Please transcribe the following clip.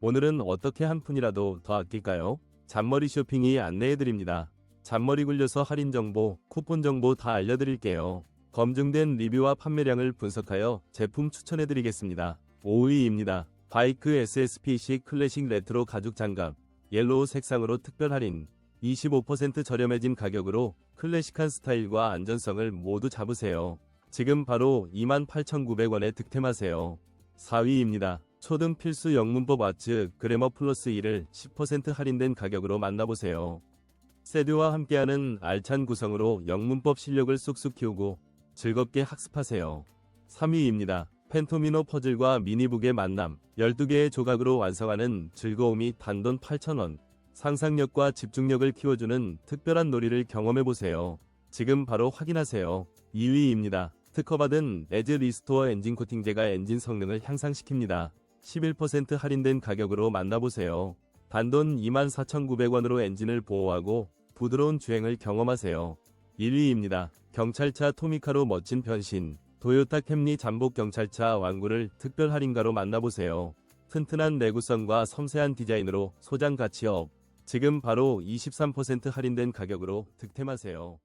오늘은 어떻게 한 푼이라도 더 아낄까요? 잔머리 쇼핑이 안내해드립니다. 잔머리 굴려서 할인 정보, 쿠폰 정보 다 알려드릴게요. 검증된 리뷰와 판매량을 분석하여 제품 추천해드리겠습니다. 5위입니다. 바이크 SSPC 클래식 레트로 가죽 장갑, 옐로우 색상으로 특별 할인, 25% 저렴해진 가격으로 클래식한 스타일과 안전성을 모두 잡으세요. 지금 바로 28,900원에 득템하세요. 4위입니다. 초등 필수 영문법 아츠 그래머 플러스 2를 10% 할인된 가격으로 만나보세요. 세드와 함께하는 알찬 구성으로 영문법 실력을 쑥쑥 키우고 즐겁게 학습하세요. 3위입니다. 펜토미노 퍼즐과 미니북의 만남 12개의 조각으로 완성하는 즐거움이 단돈 8,000원 상상력과 집중력을 키워주는 특별한 놀이를 경험해보세요. 지금 바로 확인하세요. 2위입니다. 특허받은 에즈 리스토어 엔진 코팅제가 엔진 성능을 향상시킵니다. 11% 할인된 가격으로 만나보세요. 단돈 24,900원으로 엔진을 보호하고 부드러운 주행을 경험하세요. 1위입니다. 경찰차 토미카로 멋진 변신. 도요타 캠리 잠복 경찰차 완구를 특별 할인가로 만나보세요. 튼튼한 내구성과 섬세한 디자인으로 소장 가치업. 지금 바로 23% 할인된 가격으로 득템하세요.